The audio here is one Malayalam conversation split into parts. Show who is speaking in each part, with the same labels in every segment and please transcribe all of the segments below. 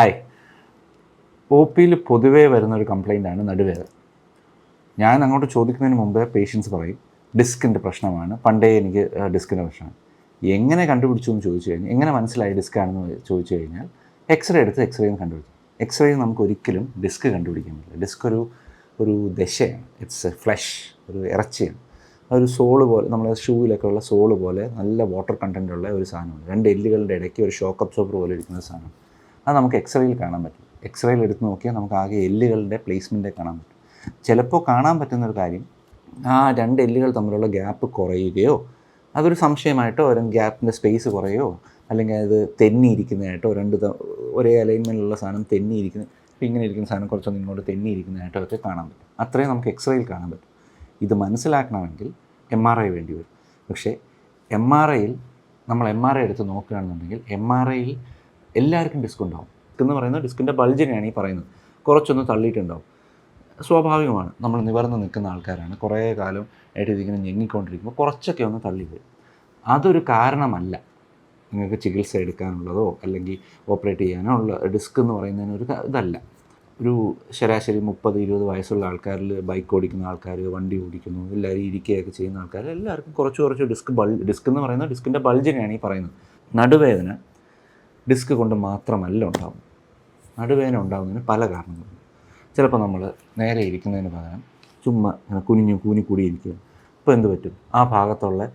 Speaker 1: ഹായ്. ഒ പിയിൽ പൊതുവേ വരുന്ന ഒരു കംപ്ലൈന്റാണ് നടുവേദന. ഞാൻ അങ്ങോട്ട് ചോദിക്കുന്നതിന് മുമ്പേ പേഷ്യൻസ് പറയും ഡിസ്കിന്റെ പ്രശ്നമാണ്. പണ്ടേ എനിക്ക് ഡിസ്കിന്റെ പ്രശ്നമാണ്. എങ്ങനെ കണ്ടുപിടിച്ചു എന്ന് ചോദിച്ചു കഴിഞ്ഞാൽ എങ്ങനെ മനസ്സിലായി ഡിസ്ക് ആണെന്ന് ചോദിച്ചു കഴിഞ്ഞാൽ എക്സ്റേ എടുത്ത് എക്സ്റേയും കണ്ടുപിടിച്ചു എക്സ്റേ നമുക്ക് ഒരിക്കലും ഡിസ്ക് കണ്ടുപിടിക്കാൻ പറ്റില്ല. ഡിസ്ക് ഒരു ഒരു ദശയാണ്. ഇറ്റ്സ് എ ഫ്ലഷ് ഒരു ഇറച്ചിയാണ്. ഒരു സോൾ പോലെ നമ്മുടെ ഷൂവിലൊക്കെ ഉള്ള സോൾ പോലെ നല്ല വാട്ടർ കണ്ടന്റ് ഉള്ള ഒരു സാധനമാണ്. രണ്ട് എല്ലുകളുടെ ഇടയ്ക്ക് ഒരു ഷോക്ക് അബ്സോർബർ പോലെ ഇരിക്കുന്ന സാധനം അത് നമുക്ക് എക്സ്റേയിൽ കാണാൻ പറ്റും. എക്സ്റേയിൽ എടുത്ത് നോക്കിയാൽ നമുക്ക് ആകെ എല്ലുകളുടെ പ്ലേസ്മെന്റേ കാണാൻ പറ്റും. ചിലപ്പോൾ കാണാൻ പറ്റുന്ന ഒരു കാര്യം ആ രണ്ട് എല്ലുകൾ തമ്മിലുള്ള ഗ്യാപ്പ് കുറയുകയോ അതൊരു സംശയമായിട്ടോ ഒരു ഗ്യാപ്പിന്റെ സ്പേസ് കുറയോ അല്ലെങ്കിൽ അത് തെന്നിയിരിക്കുന്നതായിട്ടോ രണ്ട് ഒരേ അലൈൻമെന്റിലുള്ള സാധനം തെന്നിയിരിക്കുന്ന ഇങ്ങനെ ഇരിക്കുന്ന സാധനം കുറച്ചൊന്നും ഇങ്ങോട്ട് തെന്നിയിരിക്കുന്നതായിട്ടോ ഒക്കെ കാണാൻ പറ്റും. അത്രയും നമുക്ക് എക്സ്റേയിൽ കാണാൻ പറ്റും. ഇത് മനസ്സിലാക്കണമെങ്കിൽ എം ആർ ഐ വേണ്ടി വരും. പക്ഷേ എം ആർ ഐയിൽ നമ്മൾ എം ആർ ഐ എടുത്ത് നോക്കുകയാണെന്നുണ്ടെങ്കിൽ എം ആർ ഐയിൽ എല്ലാവർക്കും ഡിസ്ക് ഉണ്ടാവും. എന്ന് പറയുന്നത് ഡിസ്കിന്റെ ബൾജിനെയാണ് ഈ പറയുന്നത്. കുറച്ചൊന്ന് തള്ളിയിട്ടുണ്ടാവും. സ്വാഭാവികമാണ്. നമ്മൾ നിവർന്ന് നിൽക്കുന്ന ആൾക്കാരാണ്. കുറേ കാലം ആയിട്ട് ഇതിങ്ങനെ ഞെങ്ങിക്കൊണ്ടിരിക്കുമ്പോൾ കുറച്ചൊക്കെ ഒന്ന് തള്ളി വരും അതൊരു കാരണമല്ല. നിങ്ങൾക്ക് ചികിത്സ എടുക്കാനുള്ളതോ അല്ലെങ്കിൽ ഓപ്പറേറ്റ് ചെയ്യാനോ ഉള്ള ഡിസ്ക് എന്ന് പറയുന്നതിന് ഒരു ഇതല്ല. ഒരു ശരാശരി മുപ്പത് ഇരുപത് വയസ്സുള്ള ആൾക്കാരിൽ ബൈക്ക് ഓടിക്കുന്ന ആൾക്കാർ വണ്ടി ഓടിക്കുന്നു എല്ലാവരും ഇരിക്കുകയൊക്കെ ചെയ്യുന്ന ആൾക്കാർ എല്ലാവർക്കും കുറച്ച് കുറച്ച് ഡിസ്ക് ബൾ ഡിസ്ക് എന്ന് പറയുന്നത് ഡിസ്കിന്റെ ബൾജിനെയാണ് ഈ പറയുന്നത്. നടുവേദന ഡിസ്ക് കൊണ്ട് മാത്രമല്ല ഉണ്ടാകുന്നത് നടുവേദന ഉണ്ടാകുന്നതിന് പല കാരണങ്ങളുണ്ട്. ചിലപ്പോൾ നമ്മൾ നേരെ ഇരിക്കുന്നതിന് പകരം ചുമ്മാ ഇങ്ങനെ കുനിഞ്ഞു കൂനി കൂടി ഇരിക്കുക അപ്പോൾ എന്ത് പറ്റും? ആ ഭാഗത്തുള്ള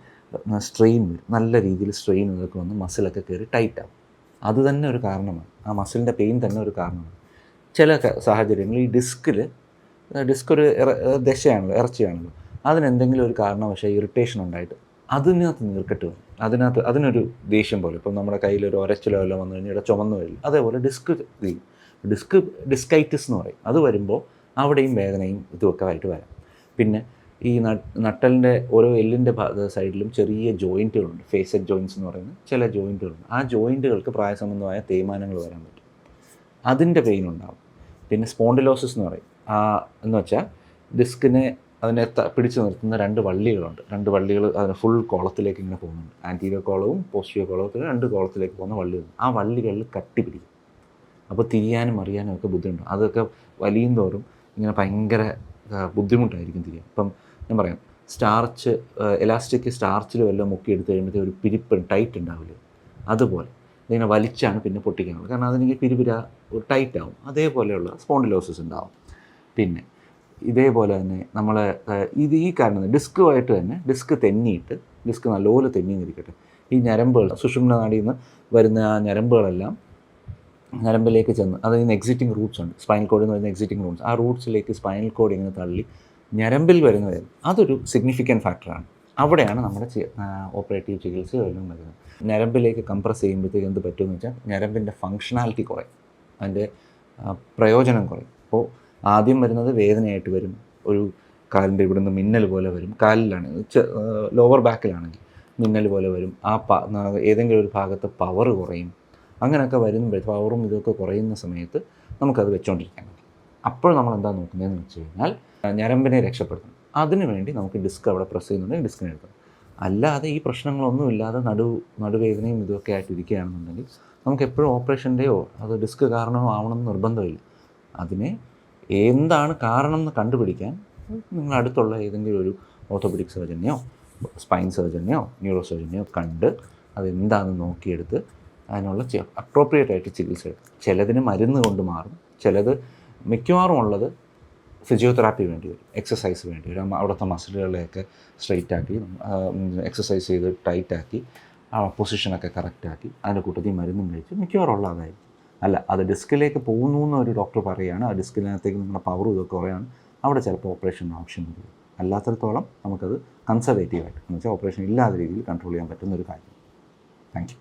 Speaker 1: സ്ട്രെയിൻ വരും. നല്ല രീതിയിൽ സ്ട്രെയിൻ ഇതൊക്കെ വന്ന് മസിലൊക്കെ കയറി ടൈറ്റ് ആവും. അത് തന്നെ ഒരു കാരണമാണ്. ആ മസിലിന്റെ പെയിൻ തന്നെ ഒരു കാരണമാണ്. ചില സാഹചര്യങ്ങളിൽ ഈ ഡിസ്കിൽ ഡിസ്ക് ഒരു ദശയാണല്ലോ ഇറച്ചിയാണല്ലോ. അതിനെന്തെങ്കിലും ഒരു കാരണവശാൽ ഇറിറ്റേഷൻ ഉണ്ടായിട്ട് അതിനകത്ത് നീർക്കെട്ട് വരും അതിനകത്ത് അതിനൊരു ദേഷ്യം പോലെ. ഇപ്പം നമ്മുടെ കയ്യിൽ ഒരു ഒരച്ചിലോ എല്ലാം വന്നു കഴിഞ്ഞാൽ ചുമന്ന് വരില്ല. അതേപോലെ ഡിസ്ക് ഡിസ്ക് ഡിസ്കൈറ്റിസ് എന്ന് പറയും. അത് വരുമ്പോൾ അവിടെയും വേദനയും ഇതുമൊക്കെ ആയിട്ട് വരാം. പിന്നെ ഈ നട്ട് നട്ടലിന്റെ ഓരോ എല്ലിന്റെ സൈഡിലും ചെറിയ ജോയിന്റുകളുണ്ട്. ഫേസഡ് ജോയിന്റ്സ് എന്ന് പറയുന്ന ചില ജോയിന്റുകളുണ്ട്. ആ ജോയിന്റുകൾക്ക് പ്രായസംബന്ധമായ തേയ്മാനങ്ങൾ വരാൻ പറ്റും. അതിന്റെ പെയിൻ ഉണ്ടാവും. പിന്നെ സ്പോണ്ടിലോസിസ് എന്ന് പറയും. ആ എന്ന് വെച്ചാൽ ഡിസ്കിനെ അതിനെ പിടിച്ചു നിർത്തുന്ന രണ്ട് വള്ളികളുണ്ട്. രണ്ട് വള്ളികൾ അതിന് ഫുൾ കോളത്തിലേക്ക് ഇങ്ങനെ പോകുന്നുണ്ട്. ആന്റീരിയർ കോളവും പോസ്റ്റീരിയർ കോളവും രണ്ട് കോളത്തിലേക്ക് പോകുന്ന വള്ളികൾ ആ വള്ളികളിൽ കട്ടി പിടിക്കും. അപ്പോൾ തിരിയാനും അറിയാനും ഒക്കെ ബുദ്ധിമുട്ടുണ്ട് അതൊക്കെ വലിയും തോറും ഇങ്ങനെ ഭയങ്കര ബുദ്ധിമുട്ടായിരിക്കും തിരിയാൻ. അപ്പം ഞാൻ പറയാം സ്റ്റാർച്ച് എലാസ്റ്റിക് സ്റ്റാർച്ചിൽ വല്ലതും മുക്കി എടുത്തു കഴിയുമ്പോഴത്തേ ഒരു പിരിപ്പ് ടൈറ്റ് ഉണ്ടാവില്ല? അതുപോലെ. ഇതിങ്ങനെ വലിച്ചാണ് പിന്നെ പൊട്ടിക്കാനുള്ളത്. കാരണം അതിനെങ്കിൽ പിരിപിര ടൈറ്റ് ആവും. അതേപോലെയുള്ള സ്പോണ്ടിലോസിസ് ഉണ്ടാവും. പിന്നെ ഇതേപോലെ തന്നെ നമ്മൾ ഇത് ഈ കാരണം ഡിസ്കുമായിട്ട് തന്നെ ഡിസ്ക് തെന്നിയിട്ട് ഡിസ്ക് നല്ലപോലെ തെന്നിന്നിരിക്കട്ടെ. ഈ ഞരമ്പുകൾ സുഷുമ്ന നാടിയിൽ നിന്ന് വരുന്ന ആ ഞരമ്പുകളെല്ലാം ഞരമ്പിലേക്ക് ചെന്ന് നിന്ന് എക്സിറ്റിംഗ് റൂട്ട്സ് ഉണ്ട്. സ്പൈനൽ കോഡിൽ നിന്ന് വരുന്ന എക്സിറ്റിംഗ് റൂട്ട്സ് ആ റൂട്ട്സിലേക്ക് സ്പൈനൽ കോഡ് ഇങ്ങനെ തള്ളി ഞരമ്പിൽ വരുന്നത് അതൊരു സിഗ്നിഫിക്കന്റ് ഫാക്ടറാണ് അവിടെയാണ് നമ്മുടെ ഓപ്പറേറ്റീവ് ചികിത്സ എല്ലാം വരുന്നത്. ഞരമ്പിലേക്ക് കംപ്രസ് ചെയ്യുമ്പോഴത്തേക്ക് എന്ത് പറ്റുമെന്ന് വെച്ചാൽ ഞരമ്പിന്റെ ഫങ്ഷണാലിറ്റി കുറയും. അതിന്റെ പ്രയോജനം കുറയും. അപ്പോൾ ആദ്യം വരുന്നത് വേദനയായിട്ട് വരും. ഒരു കാലിന്റെ ഇവിടെ നിന്ന് മിന്നൽ പോലെ വരും. കാലിലാണ് ലോവർ ബാക്കിലാണെങ്കിൽ മിന്നൽ പോലെ വരും. ആ ഏതെങ്കിലും ഒരു ഭാഗത്ത് പവർ കുറയും. അങ്ങനെയൊക്കെ വരുമ്പോൾ പവറും ഇതൊക്കെ കുറയുന്ന സമയത്ത് നമുക്കത് വെച്ചുകൊണ്ടിരിക്കാൻ അപ്പോൾ നമ്മൾ എന്താ നോക്കുന്നതെന്ന് വെച്ച് കഴിഞ്ഞാൽ ഞരമ്പിനെ രക്ഷപ്പെടുത്തണം. അതിനു വേണ്ടി നമുക്ക് ഡിസ്ക് അവിടെ പ്രസ് ചെയ്യുന്നുണ്ടെങ്കിൽ ഡിസ്കിനെ എടുക്കണം. അല്ലാതെ ഈ പ്രശ്നങ്ങളൊന്നും ഇല്ലാതെ നടു നടുവേദനയും ഇതൊക്കെ ആയിട്ട് ഇരിക്കുകയാണെന്നുണ്ടെങ്കിൽ നമുക്ക് എപ്പോഴും ഓപ്പറേഷന്റെയോ അത് ഡിസ്ക് കാരണമോ ആവണമെന്ന് നിർബന്ധമില്ല. അതിനെ എന്താണ് കാരണം എന്ന് കണ്ടുപിടിക്കാൻ നിങ്ങൾ അടുത്തുള്ള ഏതെങ്കിലും ഒരു ഓർത്തോപെഡിക് സർജനെയോ സ്പൈൻ സർജനെയോ ന്യൂറോ സർജനെയോ കണ്ട് അതെന്താണെന്ന് നോക്കിയെടുത്ത് അതിനുള്ള അപ്രോപ്രിയേറ്റ് ആയിട്ട് ചികിത്സ ചിലതിന് മരുന്ന് കൊണ്ട് മാറും ചിലത് മിക്കവാറും ഉള്ളത് ഫിസിയോതെറാപ്പി വേണ്ടി വരും എക്സസൈസ് വേണ്ടി വരും. അവിടുത്തെ മസിലുകളെയൊക്കെ സ്ട്രെയിറ്റ് ആക്കി എക്സസൈസ് ചെയ്ത് ടൈറ്റാക്കി പൊസിഷനൊക്കെ കറക്റ്റാക്കി അതിന്റെ കൂട്ടത്തിൽ മരുന്നും കഴിച്ച് മിക്കവാറും ഉള്ള അതായിരിക്കും അല്ല അത് ഡിസ്കിലേക്ക് പോകുന്നു എന്ന് ഒരു ഡോക്ടർ പറയുകയാണ്. ആ ഡിസ്കിനകത്തേക്ക് നിങ്ങളുടെ പവർ ഇതൊക്കെ കുറയാണ്. അവിടെ ചിലപ്പോൾ ഓപ്പറേഷൻ ആവശ്യം വരും അല്ലാത്തടത്തോളം നമുക്കത് കൺസർവേറ്റീവായിട്ട് എന്ന് വെച്ചാൽ ഓപ്പറേഷൻ ഇല്ലാത്ത രീതിയിൽ കൺട്രോൾ ചെയ്യാൻ പറ്റുന്ന ഒരു കാര്യം താങ്ക്